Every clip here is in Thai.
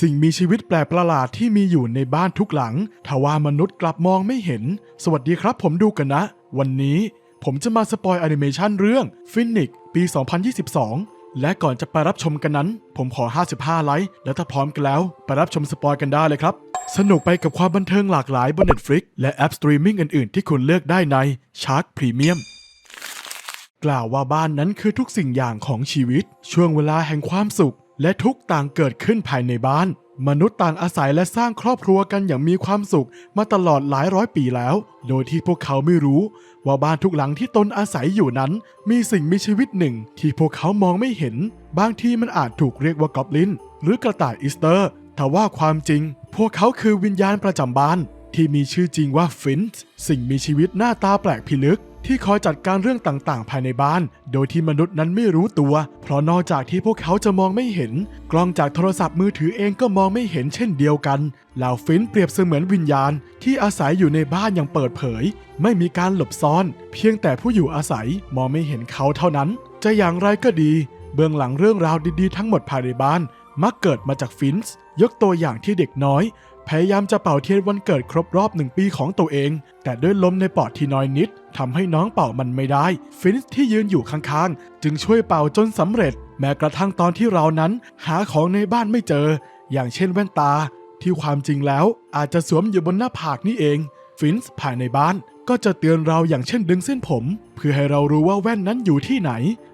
สิ่งมีชีวิตแปลกประหลาดที่มีอยู่ในบ้านทุกหลังทว่ามนุษย์กลับมองไม่เห็น สวัสดีครับผมดูกันนะ วันนี้ผมจะมาสปอยแอนิเมชันเรื่องฟินิกปี 2022 และก่อนจะไปรับชมกันนั้น ผมขอ 55 ไลค์ และถ้าพร้อมกันแล้ว ไปรับชมสปอยกันได้เลยครับ สนุกไปกับความบันเทิงหลากหลายบน Netflix และแอปสตรีมมิ่งอื่นๆ ที่คุณเลือกได้ใน Shark Premium กล่าวว่าบ้านนั้นคือทุกสิ่งอย่างของชีวิต ช่วงเวลาแห่งความสุข และทุกต่างเกิดขึ้นภายในบ้าน มนุษย์ต่างอาศัยและสร้างครอบครัวกันอย่างมีความสุขมาตลอดหลายร้อยปีแล้ว โดยที่พวกเขาไม่รู้ ว่าบ้านทุกหลังที่ตนอาศัยอยู่นั้น มีสิ่งมีชีวิตหนึ่ง ที่พวกเขามองไม่เห็น บางทีมันอาจถูกเรียกว่ากอบลิน หรือกระต่ายอีสเตอร์แต่ว่าความจริง พวกเขาคือวิญญาณประจำบ้าน ที่มีชื่อจริงว่าฟินส์สิ่งมีชีวิตหน้าตาแปลกพิลึก ที่คอยจัดการเรื่องต่างๆ ภายในบ้าน โดยที่มนุษย์นั้นไม่รู้ตัว เพราะนอกจากที่พวกเขาจะมองไม่เห็น กล้องจากโทรศัพท์มือถือเองก็มองไม่เห็นเช่นเดียวกัน เหล่าฟินเปรียบเสมือนวิญญาณ ที่อาศัยอยู่ในบ้านอย่างเปิดเผย ไม่มีการหลบซ่อน เพียงแต่ผู้อยู่อาศัยมองไม่เห็นเขาเท่านั้น จะอย่างไรก็ดี เบื้องหลังเรื่องราวดีๆ ทั้งหมดภายในบ้าน มักเกิดมาจากฟินส์ยกตัวอย่างที่เด็กน้อย พยายามจะเป่าเทียนวันเกิดครบรอบหนึ่งปีของตัวเอง แต่ด้วยลมในปอดที่น้อยนิดทำให้น้องเป่ามันไม่ได้ ฟินส์ที่ยืนอยู่ข้างๆ จึงช่วยเป่าจนสำเร็จ แม้กระทั่งตอนที่เรานั้น หาของในบ้านไม่เจอ อย่างเช่นแว่นตา ที่ความจริงแล้วอาจจะสวมอยู่บนหน้าผากนี่เอง ฟินส์ภายในบ้านก็จะเตือนเราอย่างเช่นดึงเส้นผม เพื่อให้เรารู้ว่าแว่นนั้นอยู่ที่ไหน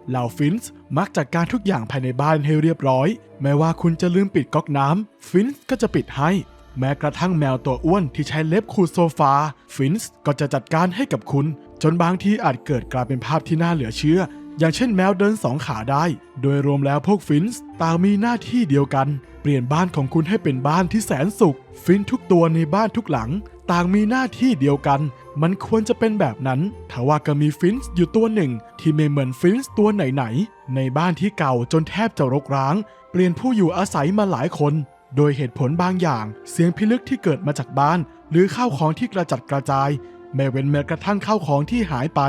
เหล่าฟินส์มักจัดการทุกอย่างภายในบ้านให้เรียบร้อย แม้ว่าคุณจะลืมปิดก๊อกน้ำฟินส์ก็จะปิดให้ แม้กระทั่งแมวตัวอ้วนที่ใช้เล็บขูดโซฟา ฟินส์ก็จะจัดการให้กับคุณ จนบางทีอาจเกิดกลายเป็นภาพที่น่าเหลือเชื่อ อย่างเช่นแมวเดินสองขาได้ โดยรวมแล้วพวกฟินส์ต่างมีหน้าที่เดียวกัน เปลี่ยนบ้านของคุณให้เป็นบ้านที่แสนสุข ฟินทุกตัวในบ้านทุกหลัง ต่างมีหน้าที่เดียวกัน มันควรจะเป็นแบบนั้นทว่าก็มีฟินส์อยู่ตัวหนึ่ง ที่ไม่เหมือนฟินส์ตัวไหนๆในบ้านที่เก่าจนแทบจะรกร้าง เปลี่ยนผู้อยู่อาศัยมาหลายคน โดยเหตุผลบางอย่าง เสียงพิลึกที่เกิดมาจากบ้าน หรือข้าวของที่กระจัดกระจาย แม้เว้นแม้กระทั่งข้าวของที่หายไป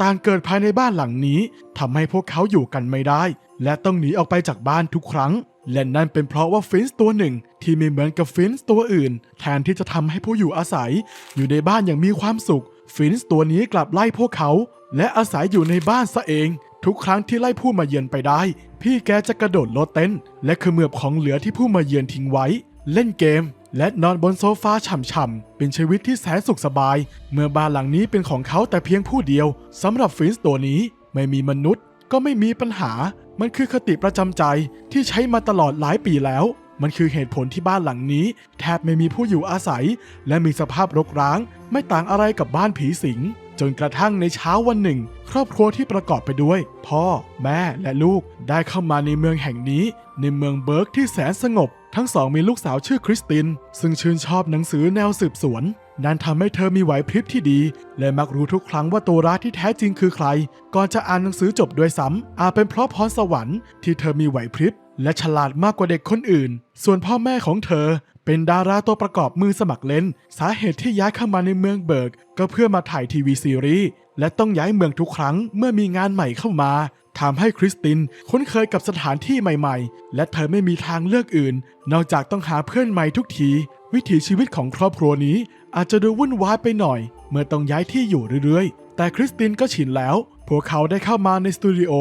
ต่างเกิดภายในบ้านหลังนี้ทำให้พวกเขาอยู่กันไม่ได้ และต้องหนีออกไปจากบ้านทุกครั้งและนั่นเป็นเพราะว่าฟินส์ตัวหนึ่ง ที่ไม่เหมือนกับฟินส์ตัวอื่น แทนที่จะทำให้ผู้อยู่อาศัย อยู่ในบ้านอย่างมีความสุข ฟินส์ตัวนี้กลับไล่พวกเขา และอาศัยอยู่ในบ้านซะเอง ทุกครั้งที่ไล่ผู้มาเยือนไปได้ พี่แกจะกระโดดโลดเต้น และเขมือบของเหลือที่ผู้มาเยือนทิ้งไว้ เล่นเกม และนอนบนโซฟาฉ่ำๆ เป็นชีวิตที่แสนสุขสบาย เมื่อบ้านหลังนี้เป็นของเขาแต่เพียงผู้เดียวสำหรับฟินส์ตัวนี้ไม่มีมนุษย์ ก็ไม่มีปัญหา มันคือคติประจำใจที่ใช้มาตลอดหลายปีแล้ว มันคือเหตุผลที่บ้านหลังนี้ แทบไม่มีผู้อยู่อาศัย และมีสภาพรกร้าง ไม่ต่างอะไรกับบ้านผีสิง จนกระทั่งในเช้าวันหนึ่ง ครอบครัวที่ประกอบไปด้วย พ่อ แม่และลูกได้เข้ามาในเมืองแห่งนี้ ในเมืองเบิร์กที่แสนสงบ ทั้งสองมีลูกสาวชื่อคริสติน ซึ่งชื่นชอบหนังสือแนวสืบสวน นั่นทำให้เธอมีไหวพริบที่ดี และมักรู้ทุกครั้งว่าตัวร้ายที่แท้จริงคือใคร ก่อนจะอ่านหนังสือจบด้วยซ้ำอาจเป็นเพราะพรสวรรค์ที่เธอมีไหวพริบและฉลาดมากกว่าเด็กคนอื่น ส่วนพ่อแม่ของเธอ เป็นดาราตัวประกอบมือสมัครเล่น สาเหตุที่ย้ายเข้ามาในเมืองเบิร์กก็เพื่อมาถ่ายทีวีซีรีส์และต้องย้ายเมืองทุกครั้งเมื่อมีงานใหม่เข้ามาทำให้คริสตินคุ้นเคยกับสถานที่ใหม่ๆ และเธอไม่มีทางเลือกอื่น นอกจากต้องหาเพื่อนใหม่ทุกที วิถีชีวิตของครอบครัวนี้ อาจจะดูวุ่นวายไปหน่อย เมื่อต้องย้ายที่อยู่เรื่อยๆ แต่คริสตินก็ชินแล้ว พวกเขาได้เข้ามาในสตูดิโอ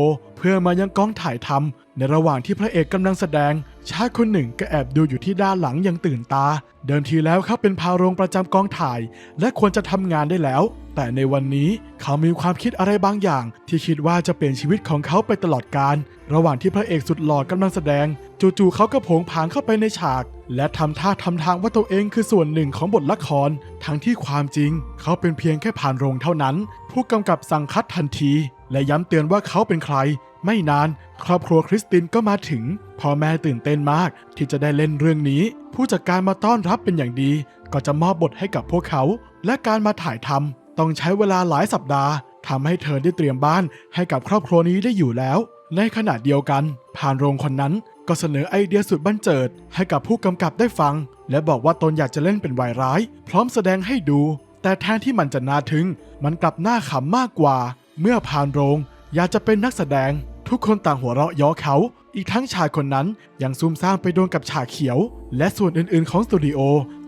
เพื่อมายังกองถ่ายทำในระหว่างที่พระเอกกำลังแสดง ชายคนหนึ่งก็แอบดูอยู่ที่ด้านหลังอย่างตื่นตา เดิมทีแล้วเขาเป็นพาโรงประจำกองถ่าย และควรจะทำงานได้แล้ว แต่ในวันนี้เขามีความคิดอะไรบางอย่าง ที่คิดว่าจะเปลี่ยนชีวิตของเขาไปตลอดกาลระหว่างที่พระเอกสุดหล่อกำลังแสดง จู่ๆเขาก็โผงผางเข้าไปในฉาก และทำท่าทำทางว่าตัวเองคือส่วนหนึ่งของบทละคร ทั้งที่ความจริง เขาเป็นเพียงแค่ผ่านโรงเท่านั้น ผู้กำกับสั่งคัดทันที และย้ำเตือนว่าเขาเป็นใคร ไม่นานครอบครัวคริสตินก็มาถึงพ่อแม่ตื่นเต้นมากที่จะได้เล่นเรื่องนี้ ผู้จัดการมาต้อนรับเป็นอย่างดี ก็จะมอบบทให้กับพวกเขา และการมาถ่ายทำต้องใช้เวลาหลายสัปดาห์ทำให้เธอได้เตรียมบ้านให้กับครอบครัวนี้ได้อยู่แล้ว ในขณะเดียวกัน ผ่านโรงคนนั้นก็เสนอไอเดียสุดบันเจิด ให้กับผู้กำกับได้ฟัง และบอกว่าตนอยากจะเล่นเป็นวายร้าย พร้อมแสดงให้ดู แต่แทนที่มันจะน่าทึ่งมันกลับน่าขำมากกว่า เมื่อผ่านโรง อยากจะเป็นนักแสดง ทุกคนต่างหัวเราะย้อเขา อีกทั้งชายคนนั้นยังซุ่มซ่ามไปโดนกับฉากเขียว และส่วนอื่นๆของสตูดิโอ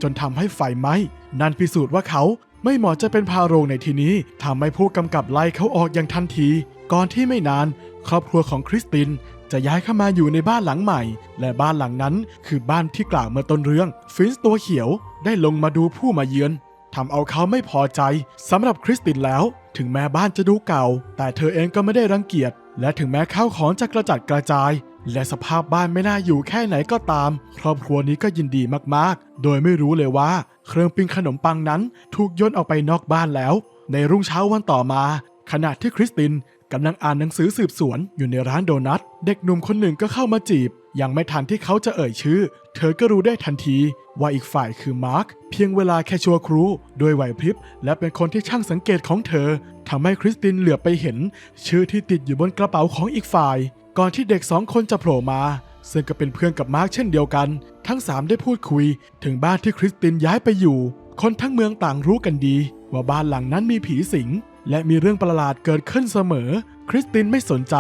จนทำให้ไฟไหม้นั่นพิสูจน์ว่าเขาไม่เหมาะจะเป็นพาโรงในที่นี้ทำให้ผู้กำกับไล่เขาออกอย่างทันที ก่อนที่ไม่นาน ครอบครัวของคริสตินจะย้ายเข้ามาอยู่ในบ้านหลังใหม่ และบ้านหลังนั้นคือบ้านที่กล่าวเมื่อต้นเรื่อง ฟินส์ตัวเขียวได้ลงมาดูผู้มาเยือน ทำเอาเขาไม่พอใจสำหรับคริสตินแล้ว ถึงแม้บ้านจะดูเก่า แต่เธอเองก็ไม่ได้รังเกียจ และถึงแม้ข้าวของจะกระจัดกระจาย และสภาพบ้านไม่น่าอยู่แค่ไหนก็ตาม ครอบครัวนี้ก็ยินดีมากๆ โดยไม่รู้เลยว่า เครื่องปิ้งขนมปังนั้นถูกโยนออกไปนอกบ้านแล้ว ในรุ่งเช้าวันต่อมา ขณะที่คริสตินกำลังอ่านหนังสือสืบสวนอยู่ในร้านโดนัท เด็กหนุ่มคนหนึ่งก็เข้ามาจีบ ยังไม่ทันที่เขาจะเอ่ยชื่อ เธอก็รู้ได้ทันที ว่าอีกฝ่ายคือมาร์ค เพียงเวลาแค่ชั่วครู่ด้วยไหวพริบ และเป็นคนที่ช่างสังเกตของเธอทำให้คริสตินเหลือไปเห็น ชื่อที่ติดอยู่บนกระเป๋าของอีกฝ่าย ก่อนที่เด็กสองคนจะโผล่มา ซึ่งก็เป็นเพื่อนกับมาร์คเช่นเดียวกัน ทั้งสามได้พูดคุย ถึงบ้านที่คริสตินย้ายไปอยู่ คนทั้งเมืองต่างรู้กันดี ว่าบ้านหลังนั้นมีผีสิง และมีเรื่องประหลาดเกิดขึ้นเสมอ คริสตินไม่สนใจ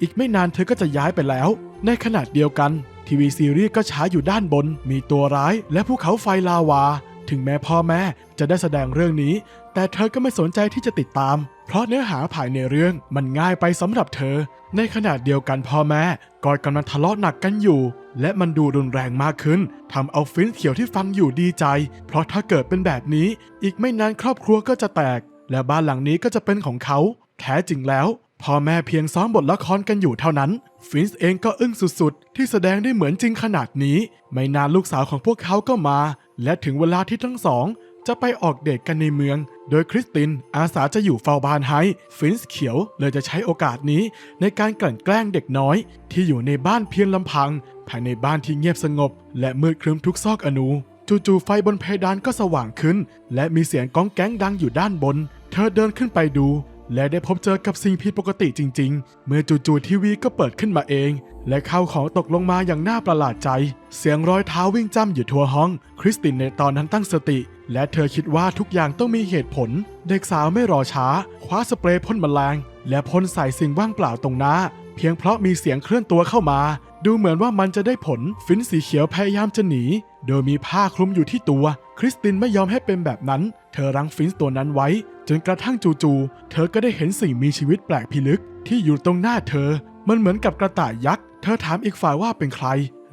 อีกไม่นานเธอก็จะย้ายไปแล้ว ในขณะเดียวกัน ทีวีซีรีส์ก็ช้าอยู่ด้านบน มีตัวร้ายและภูเขาไฟลาวา ถึงแม้พ่อแม่จะได้แสดงเรื่องนี้ แต่เธอก็ไม่สนใจที่จะติดตาม เพราะเนื้อหาภายในเรื่องมันง่ายไปสำหรับเธอ ในขณะเดียวกันพ่อแม่ก็กำลังทะเลาะหนักกันอยู่ และมันดูรุนแรงมากขึ้นทำเอาฟินเขียวที่ฟังอยู่ดีใจ เพราะถ้าเกิดเป็นแบบนี้ อีกไม่นานครอบครัวก็จะแตก และบ้านหลังนี้ก็จะเป็นของเขา แท้จริงแล้ว พ่อแม่เพียงซ้อมบทละครกันอยู่เท่านั้น ฟินส์เองก็อึ้งสุดๆ ที่แสดงได้เหมือนจริงขนาดนี้ ไม่นานลูกสาวของพวกเขาก็มา และถึงเวลาที่ทั้งสอง จะไปออกเดทกันในเมือง โดยคริสตินอาสาจะอยู่เฝ้าบ้านให้ ฟินส์เขียวเลยจะใช้โอกาสนี้ ในการกลั่นแกล้งเด็กน้อย ที่อยู่ในบ้านเพียงลำพัง ภายในบ้านที่เงียบสงบ และมืดครึ้มทุกซอกอนูจู่ๆไฟบนเพดานก็สว่างขึ้น และมีเสียงก้องแก๊งดังอยู่ด้านบน เธอเดินขึ้นไปดู และได้พบเจอกับสิ่งผิดปกติจริง ๆ เมื่อจู่ๆทีวีก็เปิดขึ้นมาเอง และข้าวของตกลงมาอย่างน่าประหลาดใจ เสียงรอยเท้าวิ่งจ้ำอยู่ทั่วห้อง คริสตินในตอนนั้นตั้งสติ และเธอคิดว่าทุกอย่างต้องมีเหตุผล เด็กสาวไม่รอช้า คว้าสเปรย์พ่นแมลง และพ่นใส่สิ่งว่างเปล่าตรงหน้า เพียงเพราะมีเสียงเคลื่อนตัวเข้ามา ดูเหมือนว่ามันจะได้ผล ฟินสีเขียวพยายามจะหนี โดยมีผ้าคลุมอยู่ที่ตัว คริสตินไม่ยอมให้เป็นแบบนั้น เธอรั้งฟินส์ตัวนั้นไว้ จนกระทั่งจู่ๆ เธอก็ได้เห็นสิ่งมีชีวิตแปลกพิลึก ที่อยู่ตรงหน้าเธอ มันเหมือนกับกระต่ายยักษ์ เธอถามอีกฝ่ายว่าเป็นใคร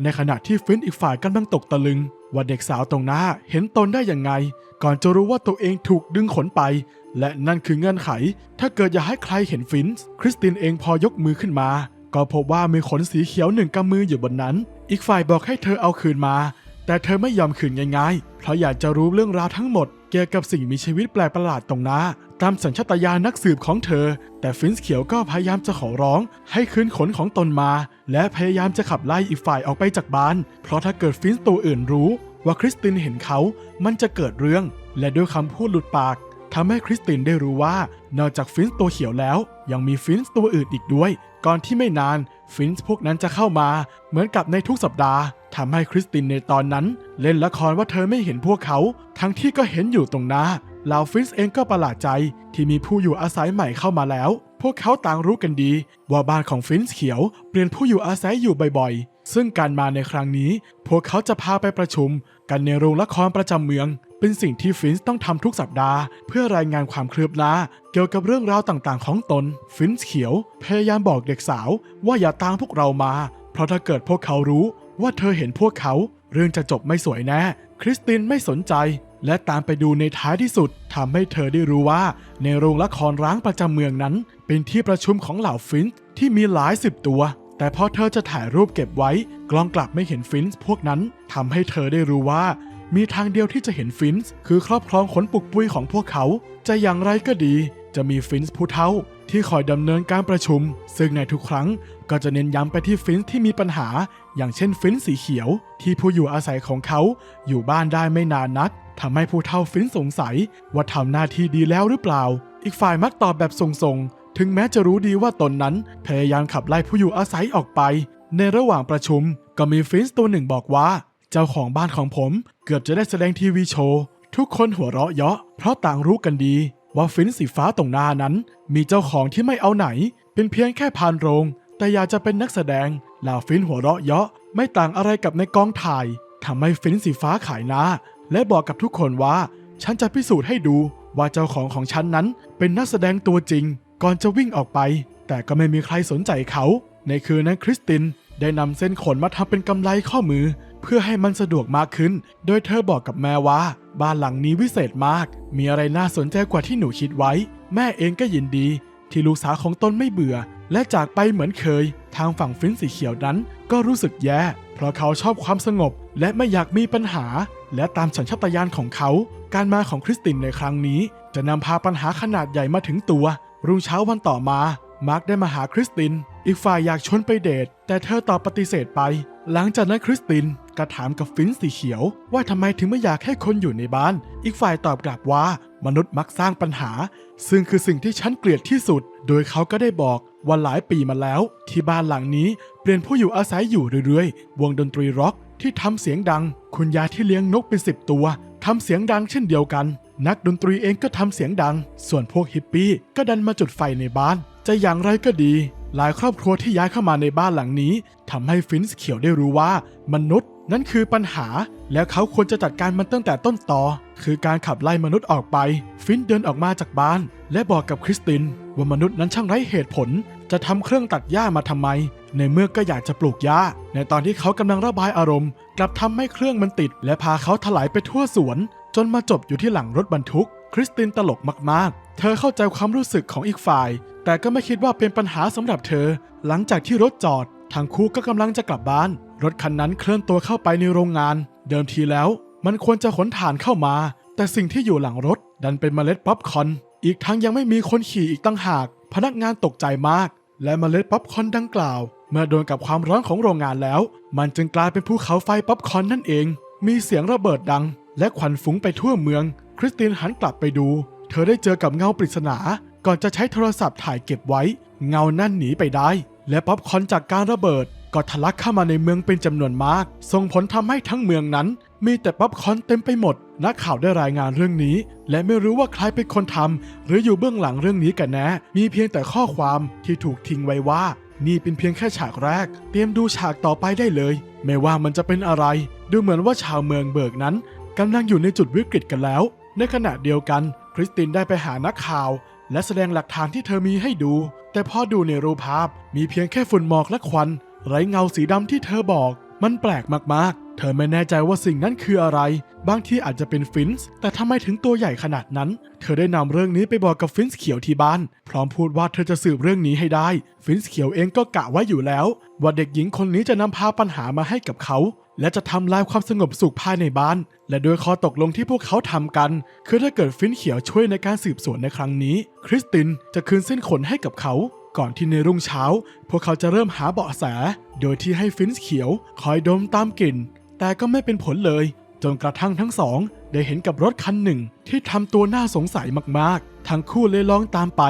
ในขณะที่ฟินอีกฝ่ายกำลังตกตะลึง ว่าเด็กสาวตรงหน้าเห็นตนได้ยังไง ก่อนจะรู้ว่าตัวเองถูกดึงขนไป และนั่นคือเงื่อนไข ถ้าเกิดอยากให้ใครเห็นฟินส์คริสตินเองพอยกมือขึ้นมา ก็พบว่ามีขนสีเขียวหนึ่งกำมืออยู่บนนั้น อีกฝ่ายบอกให้เธอเอาคืนมา แต่เธอไม่ยอมคืนง่ายๆ เพราะอยากจะรู้เรื่องราวทั้งหมด เกี่ยวกับสิ่งมีชีวิตแปลกประหลาดตรงหน้า ตามสัญชาตญาณนักสืบของเธอ แต่ฟินส์เขียวก็พยายามจะขอร้อง ให้คืนขนของตนมา และพยายามจะขับไล่อีกฝ่ายออกไปจากบ้าน เพราะถ้าเกิดฟินส์ตัวอื่นรู้ ว่าคริสตินเห็นเขา มันจะเกิดเรื่อง และด้วยคำพูดหลุดปากทำให้คริสตินได้รู้ว่า นอกจากฟินส์ตัวเขียวแล้ว ยังมีฟินส์ตัวอื่นอีกด้วย ก่อนที่ไม่นานฟินส์พวกนั้นจะเข้ามา เหมือนกับในทุกสัปดาห์ ทำให้คริสตินในตอนนั้นเล่นละครว่าเธอไม่เห็นพวกเขา ทั้งที่ก็เห็นอยู่ตรงหน้าลาวฟินส์เองก็ประหลาดใจที่มีผู้อยู่อาศัยใหม่เข้ามาแล้ว พวกเขาต่างรู้กันดี ว่าบ้านของฟินส์เขียวเปลี่ยนผู้อยู่อาศัยอยู่บ่อยๆ ซึ่งการมาในครั้งนี้ พวกเขาจะพาไปประชุม กันในโรงละครประจำเมือง เป็นสิ่งที่ฟินส์ต้องทำทุกสัปดาห์ เพื่อรายงานความคลืบหน้าเกี่ยวกับเรื่องราวต่างๆ ของตน ฟินส์เขียว พยายามบอกเด็กสาวว่าอย่าตามพวกเรามา เพราะถ้าเกิดพวกเขารู้ ว่าเธอเห็นพวกเขา เรื่องจะจบไม่สวยแน่ คริสตินไม่สนใจ และตามไปดูในท้ายที่สุดทำให้เธอได้รู้ว่า ในโรงละครร้างประจำเมืองนั้น เป็นที่ประชุมของเหล่าฟินส์ที่มีหลายสิบตัว แต่พอเธอจะถ่ายรูปเก็บไว้ กล้องกลับไม่เห็นฟินส์พวกนั้นทำให้เธอได้รู้ว่ามีทางเดียวที่จะเห็นฟินส์คือครอบครองขนปุกปุยของพวกเขา จะอย่างไรก็ดี จะมีฟินส์ผู้เฒ่า ที่คอยดำเนินการประชุม ซึ่งในทุกครั้งก็จะเน้นย้ำไปที่ฟินส์ที่มีปัญหา อย่างเช่นฟินส์สีเขียว ที่ผู้อยู่อาศัยของเขาอยู่บ้านได้ไม่นานนักทำให้ผู้เฒ่าฟินส์สงสัยว่าทำหน้าที่ดีแล้วหรือเปล่า อีกฝ่ายมักตอบแบบทรงๆ ถึงแม้จะรู้ดีว่าตนนั้นพยายามขับไล่ผู้อยู่อาศัยออกไป ในระหว่างประชุมก็มีฟินส์ตัวหนึ่งบอกว่า เจ้าของบ้านของผมเกือบจะได้แสดงทีวีโชว์ ทุกคนหัวเราะเยาะเพราะต่างรู้กันดี ว่าฟินสีฟ้าตรงหน้านั้น มีเจ้าของที่ไม่เอาไหน เป็นเพียงแค่พานโรง แต่อยากจะเป็นนักแสดงลาฟินหัวเราะเยาะไม่ต่างอะไรกับในกองถ่ายทำให้ฟินสีฟ้าขายหน้า และบอกกับทุกคนว่า ฉันจะพิสูจน์ให้ดูว่าเจ้าของของฉันนั้นเป็นนักแสดงตัวจริง ก่อนจะวิ่งออกไป แต่ก็ไม่มีใครสนใจเขา ในคืนนั้นคริสตินได้นำเส้นขนมาทำเป็นกำไลข้อมือ เพื่อให้มันสะดวกมากขึ้น โดยเธอบอกกับแม่ว่า บ้านหลังนี้วิเศษมาก มีอะไรน่าสนใจกว่าที่หนูคิดไว้ แม่เองก็ยินดี ที่ลูกสาวของตนไม่เบื่อ และจากไปเหมือนเคย ทางฝั่งฟินสีเขียวนั้นก็รู้สึกแย่ เพราะเขาชอบความสงบ และไม่อยากมีปัญหา และตามสัญชาตญาณของเขา การมาของคริสตินในครั้งนี้ จะนำพาปัญหาขนาดใหญ่มาถึงตัว รุ่งเช้าวันต่อมา มาร์กได้มาหาคริสติน อีกฝ่ายอยากชวนไปเดท แต่เธอตอบปฏิเสธไป หลังจากนั้นคริสตินก็ถามกับฟินสีเขียว ว่าทำไมถึงไม่อยากให้คนอยู่ในบ้าน อีกฝ่ายตอบกลับว่ามนุษย์มักสร้างปัญหา ซึ่งคือสิ่งที่ฉันเกลียดที่สุด โดยเขาก็ได้บอกว่าหลายปีมาแล้ว ที่บ้านหลังนี้เปลี่ยนผู้อยู่อาศัยอยู่เรื่อยๆ วงดนตรีร็อกที่ทำเสียงดัง คุณยายที่เลี้ยงนกเป็นสิบตัวทำเสียงดังเช่นเดียวกัน นักดนตรีเองก็ทำเสียงดัง ส่วนพวกฮิปปี้ก็ดันมาจุดไฟในบ้าน จะอย่างไรก็ดี หลายครอบครัวที่ย้ายเข้ามาในบ้านหลังนี้ทำให้ฟินส์เขียวได้รู้ว่ามนุษย์ นั่นคือปัญหา แล้วเขาควรจะจัดการมันตั้งแต่ต้นตอ คือการขับไล่มนุษย์ออกไป ฟินเดินออกมาจากบ้าน และบอกกับคริสติน ว่ามนุษย์นั้นช่างไร้เหตุผล จะทำเครื่องตัดหญ้ามาทำไม ในเมื่อก็อยากจะปลูกหญ้า ในตอนที่เขากำลังระบายอารมณ์ กลับทำให้เครื่องมันติด และพาเขาถลายไปทั่วสวน จนมาจบอยู่ที่หลังรถบรรทุก คริสตินตลกมากๆ เธอเข้าใจความรู้สึกของอีกฝ่าย แต่ก็ไม่คิดว่าเป็นปัญหาสำหรับเธอ หลังจากที่รถจอดทางคู่ก็กำลังจะกลับบ้าน รถคันนั้นเคลื่อนตัวเข้าไปในโรงงาน เดิมทีแล้ว มันควรจะขนถ่านเข้ามา แต่สิ่งที่อยู่หลังรถ ดันเป็นเมล็ดป๊อปคอน อีกทั้งยังไม่มีคนขี่อีกตั้งหาก พนักงานตกใจมาก และเมล็ดป๊อปคอนดังกล่าว เมื่อโดนกับความร้อนของโรงงานแล้ว มันจึงกลายเป็นภูเขาไฟป๊อปคอนนั่นเอง มีเสียงระเบิดดัง และควันฟุ้งไปทั่วเมือง คริสตินหันกลับไปดู เธอได้เจอกับเงาปริศนา ก่อนจะใช้โทรศัพท์ถ่ายเก็บไว้ เงานั่นหนีไปได้ และป๊อปคอนจากการระเบิด ก็ทะลักเข้ามาในเมืองเป็นจำนวนมาก ส่งผลทำให้ทั้งเมืองนั้น มีแต่ป๊อปคอนเต็มไปหมด นักข่าวได้รายงานเรื่องนี้ และไม่รู้ว่าใครเป็นคนทำหรืออยู่เบื้องหลังเรื่องนี้กันแน่มีเพียงแต่ข้อความที่ถูกทิ้งไว้ว่า นี่เป็นเพียงแค่ฉากแรก เตรียมดูฉากต่อไปได้เลย ไม่ว่ามันจะเป็นอะไร ดูเหมือนว่าชาวเมืองเบิกนั้นกำลังอยู่ในจุดวิกฤตกันแล้ว ในขณะเดียวกัน คริสตินได้ไปหานักข่าว และแสดงหลักฐานที่เธอมีให้ดู แต่พอดูในรูปภาพมีเพียงแค่ฝุ่นหมอกและควัน ไร้เงาสีดำที่เธอบอก มันแปลกมากๆ เธอไม่แน่ใจว่าสิ่งนั้นคืออะไร บางที่อาจจะเป็นฟินส์แต่ทำไมถึงตัวใหญ่ขนาดนั้น เธอได้นำเรื่องนี้ไปบอกกับฟินส์เขียวที่บ้าน พร้อมพูดว่าเธอจะสืบเรื่องนี้ให้ได้ ฟินส์เขียวเองก็กะไว้อยู่แล้ว ว่าเด็กหญิงคนนี้จะนำพาปัญหามาให้กับเขา และจะทำลายความสงบสุขภายในบ้าน และโดยข้อตกลงที่พวกเขาทำกัน คือถ้าเกิดฟินเขียวช่วยในการสืบสวนในครั้งนี้ คริสตินจะคืนเส้นขนให้กับเขา ก่อนที่ในรุ่งเช้า พวกเขาจะเริ่มหาเบาะแส โดยที่ให้ฟินส์เขียว คอยดมตามกลิ่น แต่ก็ไม่เป็นผลเลย จนกระทั่งทั้งสอง ได้เห็นกับรถคันหนึ่ง ที่ทำตัวน่าสงสัยมากๆ ทั้งคู่เลยลองตามไป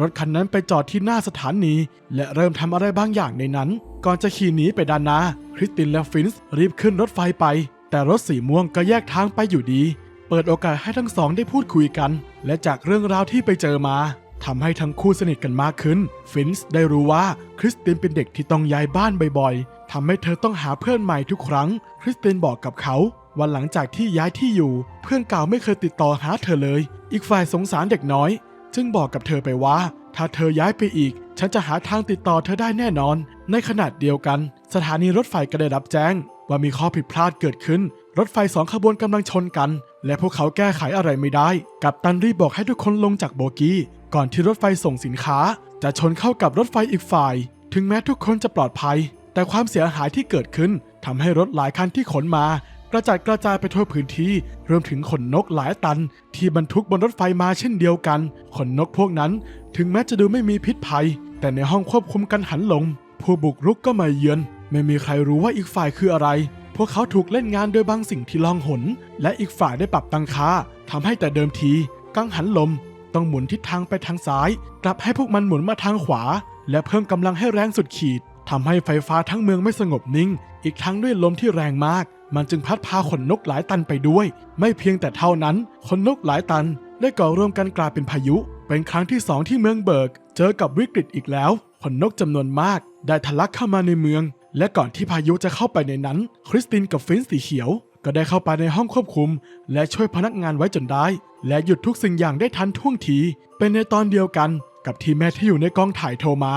รถคันนั้นไปจอดที่หน้าสถานี และเริ่มทำอะไรบางอย่างในนั้น ก่อนจะขี่หนีไปด้านหน้าคริสตินและฟินส์รีบขึ้นรถไฟไป แต่รถสีม่วงก็แยกทางไปอยู่ดี เปิดโอกาสให้ทั้งสองได้พูดคุยกัน และจากเรื่องราวที่ไปเจอมาทำให้ทั้งคู่สนิทกันมากขึ้น ฟินส์ได้รู้ว่าคริสตินเป็นเด็กที่ต้องย้ายบ้านบ่อยๆทำให้เธอต้องหาเพื่อนใหม่ทุกครั้ง คริสตินบอกกับเขาว่าหลังจากที่ย้ายที่อยู่ เพื่อนเก่าไม่เคยติดต่อหาเธอเลย อีกฝ่ายสงสารเด็กน้อย จึงบอกกับเธอไปว่า ถ้าเธอย้ายไปอีก ฉันจะหาทางติดต่อเธอได้แน่นอน ในขณะเดียวกัน สถานีรถไฟก็ได้รับแจ้ง ว่ามีข้อผิดพลาดเกิดขึ้น รถไฟสองขบวนกำลังชนกัน และพวกเขาแก้ไขอะไรไม่ได้ กับตันรีบบอกให้ทุกคนลงจากโบกี้ ก่อนที่รถไฟส่งสินค้า จะชนเข้ากับรถไฟอีกฝ่าย ถึงแม้ทุกคนจะปลอดภัย แต่ความเสียหายที่เกิดขึ้นทำให้รถหลายคันที่ขนมากระจัดกระจายไปทั่วพื้นที่รวมถึงขนนกหลายตัน ที่บรรทุกบนรถไฟมาเช่นเดียวกัน ขนนกพวกนั้น ถึงแม้จะดูไม่มีพิษภัย แต่ในห้องควบคุมกันหันลงผู้บุกรุกก็มาเยือน ไม่มีใครรู้ว่าอีกฝ่ายคืออะไร พวกเขาถูกเล่นงานโดยบางสิ่งที่ล่องหน และอีกฝ่ายได้ปรับตังค่าทำให้แต่เดิมที กังหันลม ต้องหมุนทิศทางไปทางซ้าย กลับให้พวกมันหมุนมาทางขวา และเพิ่มกำลังให้แรงสุดขีดทำให้ไฟฟ้าทั้งเมืองไม่สงบนิ่ง อีกทั้งด้วยลมที่แรงมาก มันจึงพัดพาขนนกหลายตันไปด้วย ไม่เพียงแต่เท่านั้นขนนกหลายตัน ได้ก่อร่วมกันกลายเป็นพายุ เป็นครั้งที่สองที่เมืองเบิร์ก เจอกับวิกฤตอีกแล้วขนนกจำนวนมาก ได้ทะลักเข้ามาในเมือง และก่อนที่พายุจะเข้าไปในนั้น คริสตินกับฟินสีเขียว ก็ได้เข้าไปในห้องควบคุม และช่วยพนักงานไว้จนได้ และหยุดทุกสิ่งอย่างได้ทันท่วงที เป็นในตอนเดียวกันกับที่แม่ที่อยู่ในกองถ่ายโทรมา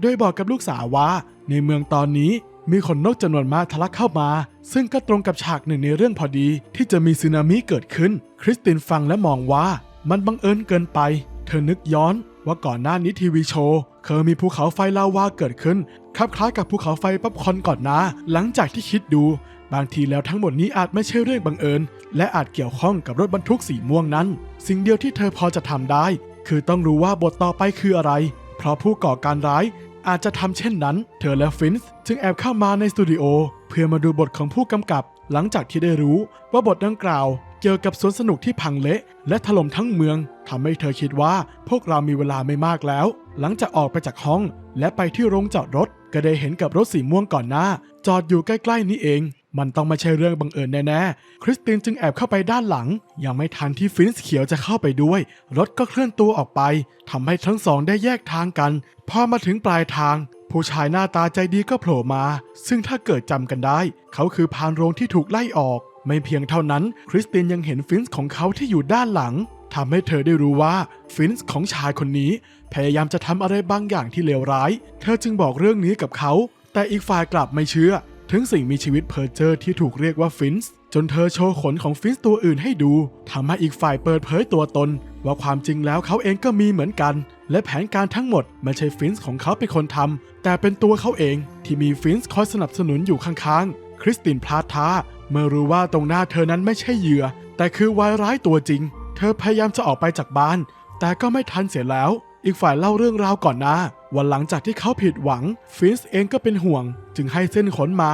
โดยบอกกับลูกสาวว่าในเมืองตอนนี้มีขนนกจำนวนมากทะลักเข้ามา ซึ่งก็ตรงกับฉากหนึ่งในเรื่องพอดี ที่จะมีสึนามิเกิดขึ้น คริสตินฟังและมองว่ามันบังเอิญเกินไป เธอนึกย้อนว่าก่อนหน้านี้ทีวีโชว์เคยมีภูเขาไฟลาวาเกิดขึ้นคลับคล้ายกับภูเขาไฟป๊อปคอนก่อนหน้าหลังจากที่คิดดู บางทีแล้วทั้งหมดนี้อาจไม่ใช่เรื่องบังเอิญ และอาจเกี่ยวข้องกับรถบรรทุกสีม่วงนั้น สิ่งเดียวที่เธอพอจะทำได้ คือต้องรู้ว่าบทต่อไปคืออะไร เพราะผู้ก่อการร้ายอาจจะทำเช่นนั้น เธอและฟินส์จึงแอบเข้ามาในสตูดิโอเพื่อมาดูบทของผู้กำกับ หลังจากที่ได้รู้ว่าบทดังกล่าว เกี่ยวกับสวนสนุกที่พังเละ และถล่มทั้งเมืองทำให้เธอคิดว่าพวกเรามีเวลาไม่มากแล้ว หลังจากออกไปจากห้อง และไปที่โรงจอดรถ ก็ได้เห็นกับรถสีม่วงก่อนหน้า จอดอยู่ใกล้ๆนี้เอง มันต้องไม่ใช่เรื่องบังเอิญแน่ๆ คริสตินจึงแอบเข้าไปด้านหลัง ยังไม่ทันที่ฟินส์เขียวจะเข้าไปด้วย รถก็เคลื่อนตัวออกไปทำให้ทั้งสองได้แยกทางกัน พอมาถึงปลายทางผู้ชายหน้าตาใจดีก็โผล่มา ซึ่งถ้าเกิดจำกันได้ เขาคือพานโรงที่ถูกไล่ออก ไม่เพียงเท่านั้น คริสตินยังเห็นฟินส์ของเขาที่อยู่ด้านหลังทำให้เธอได้รู้ว่าฟินส์ของชายคนนี้ พยายามจะทำอะไรบางอย่างที่เลวร้าย เธอจึงบอกเรื่องนี้กับเขา แต่อีกฝ่ายกลับไม่เชื่อ ถึงสิ่งมีชีวิตเพอร์เจอร์ที่ถูกเรียกว่าฟินส์จนเธอโชว์ขนของฟินส์ตัวอื่นให้ดูทำให้อีกฝ่ายเปิดเผยตัวตน ว่าความจริงแล้วเขาเองก็มีเหมือนกัน และแผนการทั้งหมดไม่ใช่ฟินส์ของเขาเป็นคนทำแต่เป็นตัวเขาเองที่มีฟินส์คอยสนับสนุนอยู่ข้างๆ คริสตินพลาดท่า เมื่อรู้ว่าตรงหน้าเธอนั้นไม่ใช่เหยื่อ แต่คือวายร้ายตัวจริง เธอพยายามจะออกไปจากบ้าน แต่ก็ไม่ทันเสียแล้ว อีกฝ่ายเล่าเรื่องราวก่อนหน้าวันหลังจากที่เขาผิดหวัง ฟินส์เองก็เป็นห่วง จึงให้เส้นขนมา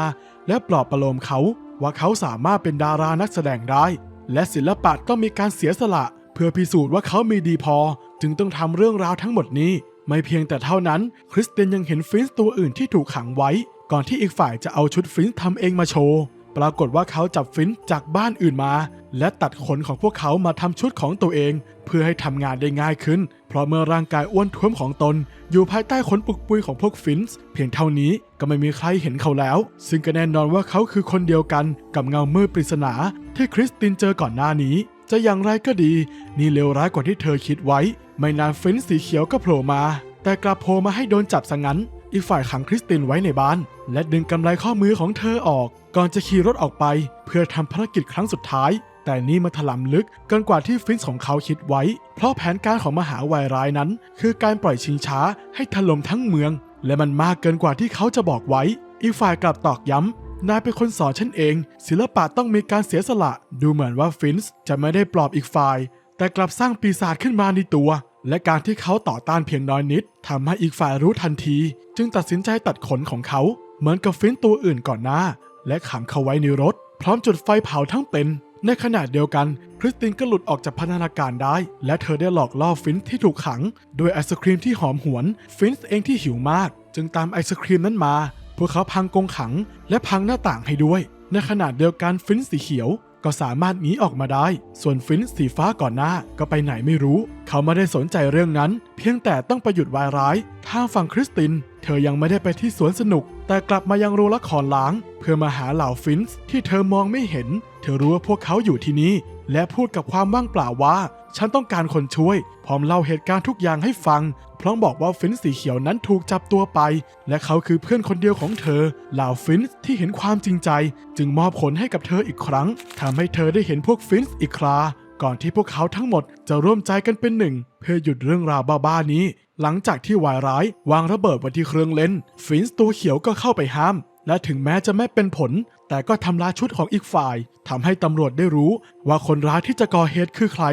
และปลอบประโลมเขา ว่าเขาสามารถเป็นดารานักแสดงได้ และศิลปะต้องมีการเสียสละ เพื่อพิสูจน์ว่าเขามีดีพอ จึงต้องทำเรื่องราวทั้งหมดนี้ ไม่เพียงแต่เท่านั้น คริสเตนยังเห็นฟินส์ตัวอื่นที่ถูกขังไว้ ก่อนที่อีกฝ่ายจะเอาชุดฟินส์ทำเองมาโชว์ ปรากฏว่าเขาจับฟินส์จากบ้านอื่นมา และตัดขนของพวกเขามาทำชุดของตัวเอง เพื่อให้ทำงานได้ง่ายขึ้น เพราะเมื่อร่างกายอ้วนท้วมของตน อยู่ภายใต้ขนปุกปุยของพวกฟินส์เพียงเท่านี้ก็ไม่มีใครเห็นเขาแล้ว ซึ่งก็แน่นอนว่าเขาคือคนเดียวกันกับเงามืดปริศนาที่คริสตินเจอก่อนหน้านี้ จะอย่างไรก็ดี นี่เลวร้ายกว่าที่เธอคิดไว้ ไม่นานฟินส์สีเขียวก็โผล่มา แต่กลับโผล่มาให้โดนจับซะงั้นอีกฝ่ายขังคริสตินไว้ในบ้าน และดึงกำไลข้อมือของเธอออก ก่อนจะขี่รถออกไป เพื่อทำภารกิจครั้งสุดท้าย แต่นี่มาถล่มลึกเกินกว่าที่ฟินส์ของเขาคิดไว้ เพราะแผนการของมหาวายร้ายนั้น คือการปล่อยชิงช้าให้ถล่มทั้งเมือง และมันมากเกินกว่าที่เขาจะบอกไว้ อีกฝ่ายกลับตอกย้ำนายเป็นคนสอนฉันเอง ศิลปะต้องมีการเสียสละ ดูเหมือนว่าฟินส์จะไม่ได้ปลอบอีกฝ่าย แต่กลับสร้างปีศาจขึ้นมาในตัว และการที่เขาต่อต้านเพียงน้อยนิดทำให้อีกฝ่ายรู้ทันที จึงตัดสินใจตัดขนของเขา เหมือนกับฟินส์ตัวอื่นก่อนหน้า และขังเขาไว้ในรถ พร้อมจุดไฟเผาทั้งเป็น ในขณะเดียวกันคริสตินก็หลุดออกจากพันธนาการได้ และเธอได้หลอกล่อฟินส์ที่ถูกขัง โดยไอศครีมที่หอมหวน ฟินส์เองที่หิวมาก จึงตามไอศครีมนั้นมา พวกเขาพังกรงขัง และพังหน้าต่างให้ด้วย ในขณะเดียวกันฟินส์สีเขียว ก็สามารถหนีออกมาได้ ส่วนฟินส์สีฟ้าก่อนหน้าก็ไปไหนไม่รู้ เขาไม่ได้สนใจเรื่องนั้น เพียงแต่ต้องไปหยุดวายร้าย ทางฝั่งคริสติน เธอยังไม่ได้ไปที่สวนสนุก แต่กลับมายังโรงละครล้าง เพื่อมาหาเหล่าฟินส์ที่เธอมองไม่เห็น เธอรู้ว่าพวกเขาอยู่ที่นี่ และพูดกับความว่างเปล่าว่า ฉันต้องการคนช่วย พร้อมเล่าเหตุการณ์ทุกอย่างให้ฟัง พร้อมบอกว่าฟินส์สีเขียวนั้นถูกจับตัวไป และเขาคือเพื่อนคนเดียวของเธอเหล่าฟินส์ที่เห็นความจริงใจ จึงมอบผลให้กับเธออีกครั้งทำให้เธอได้เห็นพวกฟินส์อีกคราก่อนที่พวกเขาทั้งหมดจะร่วมใจกันเป็นหนึ่ง เพื่อหยุดเรื่องราวบ้าๆนี้ หลังจากที่วายร้ายวางระเบิดไว้ที่เครื่องเล่นฟินส์ตัวเขียวก็เข้าไปห้าม และถึงแม้จะไม่เป็นผล แต่ก็ทำลายชุดของอีกฝ่ายทำให้ตำรวจได้รู้ ว่าคนร้ายที่จะก่อเหตุคือใคร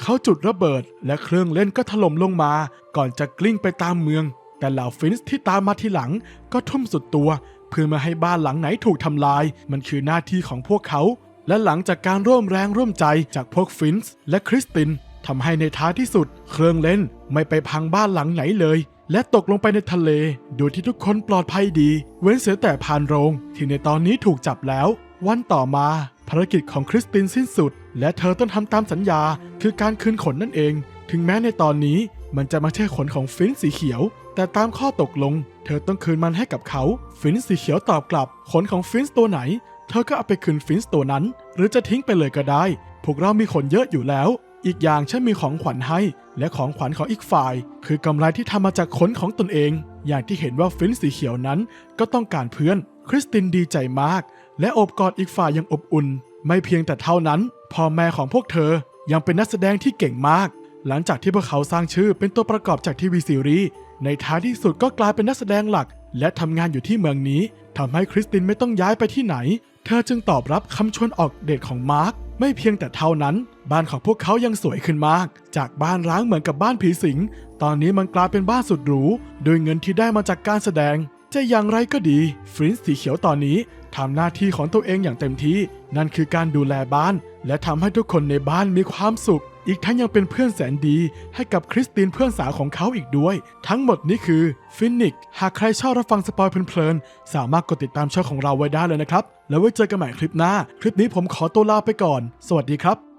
เขาจุดระเบิด และเครื่องเล่นก็ถล่มลงมา ก่อนจะกลิ้งไปตามเมือง แต่เหล่าฟินส์ที่ตามมาทีหลัง ก็ทุ่มสุดตัว เพื่อมาให้บ้านหลังไหนถูกทำลาย มันคือหน้าที่ของพวกเขา และหลังจากการร่วมแรงร่วมใจจากพวกฟินส์และคริสติน ทำให้ในท้ายที่สุด เครื่องเล่นไม่ไปพังบ้านหลังไหนเลย และตกลงไปในทะเล โดยที่ทุกคนปลอดภัยดี เว้นเสียแต่พานโรง ที่ในตอนนี้ถูกจับแล้ว วันต่อมาภารกิจของคริสตินสิ้นสุด และเธอต้องทำตามสัญญา คือการคืนขนนั่นเอง ถึงแม้ในตอนนี้มันจะม่ใช่ขนของฟินสีเขียว แต่ตามข้อตกลง เธอต้องคืนมันให้กับเขา ฟินสีเขียวตอบกลับ ขนของฟินตัวไหน เธอก็เอาไปคืนฟินตัวนั้น หรือจะทิ้งไปเลยก็ได้ พวกเรามีขนเยอะอยู่แล้ว อีกอย่างฉันมีของขวัญให้ และของขวัญของอีกฝ่าย คือกำไรที่ทำมาจากขนของตนเอง อย่างที่เห็นว่าฟินสีเขียวนั้นก็ต้องการเพื่อน คริสตินดีใจมาก และโอบกอดอีกฝ่ายอย่างอบอุ่น ไม่เพียงแต่เท่านั้น พ่อแม่ของพวกเธอยังเป็นนักแสดงที่เก่งมาก หลังจากที่พวกเขาสร้างชื่อเป็นตัวประกอบจากทีวีซีรีส์ในท้ายที่สุดก็กลายเป็นนักแสดงหลัก และทำงานอยู่ที่เมืองนี้ทำให้คริสตินไม่ต้องย้ายไปที่ไหน เธอจึงตอบรับคำชวนออกเดทของมาร์คไม่เพียงแต่เท่านั้น บ้านของพวกเขายังสวยขึ้นมาก จากบ้านร้างเหมือนกับบ้านผีสิง ตอนนี้มันกลายเป็นบ้านสุดหรูโดยเงินที่ได้มาจากการแสดง จะอย่างไรก็ดีฟรินซ์สีเขียวตอนนี้ทำหน้าที่ของตัวเองอย่างเต็มที่ นั่นคือการดูแลบ้าน และทำให้ทุกคนในบ้านมีความสุข อีกทั้งยังเป็นเพื่อนแสนดี ให้กับคริสตินเพื่อนสาวของเขาอีกด้วย ทั้งหมดนี้คือฟินิกหากใครชอบรับฟังสปอยเพลินๆสามารถกดติดตามช่องของเราไว้ได้เลยนะครับ แล้วไว้เจอกันใหม่คลิปหน้า คลิปนี้ผมขอตัวลาไปก่อน สวัสดีครับ